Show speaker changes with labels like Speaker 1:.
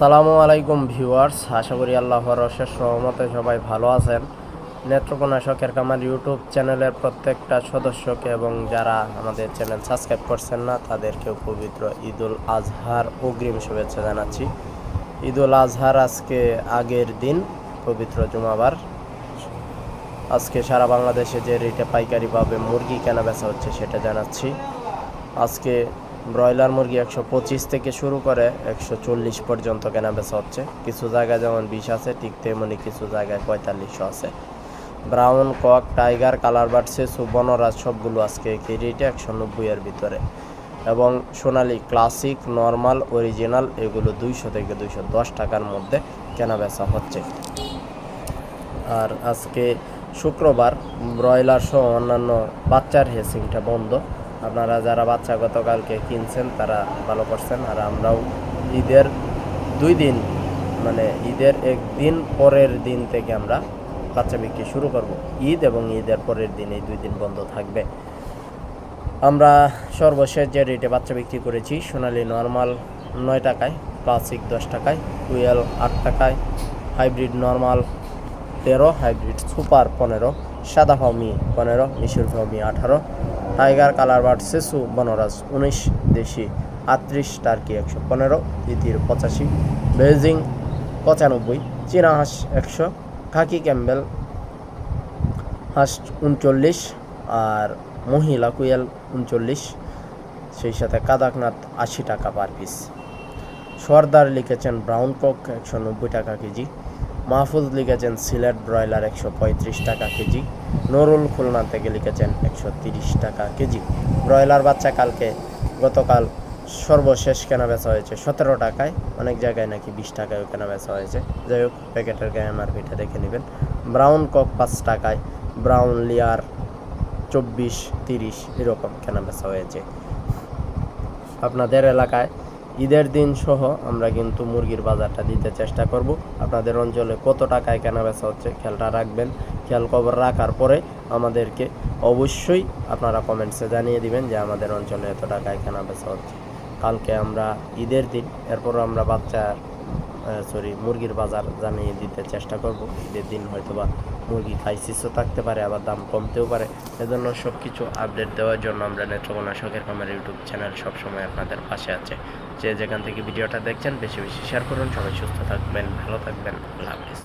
Speaker 1: সালামু আলাইকুম ভিউয়ার্স, আশা করি আল্লাহর অশেষ সহমতে সবাই ভালো আছেন। নেত্রকোনা শখের কামার ইউটিউব চ্যানেলের প্রত্যেকটা সদস্যকে এবং যারা আমাদের চ্যানেল সাবস্ক্রাইব করছেন না, তাদেরকেও পবিত্র ঈদুল আজহার অগ্রিম শুভেচ্ছা জানাচ্ছি। ঈদুল আজহার আজকে আগের দিন, পবিত্র জুমাবার। আজকে সারা বাংলাদেশে যে রেটে পাইকারিভাবে মুরগি কেনা বেচা হচ্ছে সেটা জানাচ্ছি। আজকে ব্রয়লার মুরগি একশো পঁচিশ থেকে শুরু করে একশো চল্লিশ পর্যন্ত কেনা বেচা হচ্ছে। কিছু জায়গায় যেমন বিশ আছে, ঠিক তেমনি কিছু জায়গায় পঁয়তাল্লিশশো আছে। Brown cock, tiger colour bird সেসু, Banraj সবগুলো আজকে একই রেটে একশো নব্বইয়ের ভিতরে। এবং সোনালি ক্লাসিক, নর্মাল, অরিজিনাল, এগুলো দুইশো থেকে দুইশো দশ টাকার মধ্যে কেনা বেচা হচ্ছে। আর আজকে শুক্রবার ব্রয়লার সহ অন্যান্য বাচ্চার হেসিংটা বন্ধ। আপনারা যারা বাচ্চা গতকালকে কিনছেন, তারা ভালো করছেন। আর আমরাও ঈদের দুই দিন মানে ঈদের একদিন পরের দিন থেকে আমরা বাচ্চা বিক্রি শুরু করব। ঈদ এবং ঈদের পরের দিন এই দুই দিন বন্ধ থাকবে। আমরা সর্বশেষ যে রেটে বাচ্চা বিক্রি করেছি, সোনালি নর্মাল নয় টাকায় ক্লাসিক দশ টাকায় টুয়েল আট টাকায় হাইব্রিড নর্মাল তেরো হাইব্রিড সুপার পনেরো, সাদা ফাউমি পনেরো, মিশুর ফাউমি আঠারো টাইগার কালার বার্ড সেসু বনরাজ উনিশ, দেশি আটত্রিশ, টার্কি একশো পনেরো দ্বিতীয় পঁচাশি বেজিং পঁচানব্বই, চীনা হাঁস একশো, খাকি ক্যাম্বেল হাঁস উনচল্লিশ আর মহিলা কুয়েল উনচল্লিশ, সেই সাথে কাদাকনাথ আশি টাকা পার পিস। সর্দার লিখেছেন ব্রাউন কক একশো নব্বই টাকা কেজি। মাহফুজ লিখেছেন সিলেট ব্রয়লার একশো পঁয়ত্রিশ টাকা কেজি, নুরুল খুলনা থেকে লিখেছেন একশো তিরিশ টাকা কেজি। ব্রয়লার বাচ্চা কালকে গতকাল সর্বশেষ কেনা বেচা হয়েছে। সতেরো টাকায়, অনেক জায়গায় নাকি বিশ টাকায়ও কেনা বেচা হয়েছে। যাই হোক, প্যাকেটের গায়ে আমার এমআরপিটা দেখে নেবেন। ব্রাউন কক পাঁচ টাকায়, ব্রাউন লিয়ার চব্বিশ, তিরিশ এরকম কেনা বেচা হয়েছে। আপনাদের এলাকায় ঈদের দিন সহ আমরা কিন্তু মুরগির বাজারটা দিতে চেষ্টা করব। আপনাদের অঞ্চলে কত টাকায় কেনা বেচা হচ্ছে খেয়ালটা রাখবেন। খেয়াল খবর রাখার পরে আমাদেরকে অবশ্যই আপনারা কমেন্টসে জানিয়ে দিবেন যে আমাদের অঞ্চলে এত টাকায় কেনা বেচা হচ্ছে। কালকে আমরা ঈদের দিন এরপর আমরা বাচ্চা সরি মুরগির বাজার জানিয়ে দিতে চেষ্টা করব। ঈদের দিন হয়তোবা মুরগি ক্রাইসিসও থাকতে পারে, আবার দাম কমতেও পারে। এজন্য সব কিছু আপডেট দেওয়ার জন্য আমরা নেত্রকোনা শখের কামার ইউটিউব চ্যানেল সবসময় আপনাদের পাশে আছে। যে যেখান থেকে ভিডিওটা দেখছেন, বেশি বেশি শেয়ার করুন। সবাই সুস্থ থাকবেন, ভালো থাকবেন। আল্লাহ হাফিজ।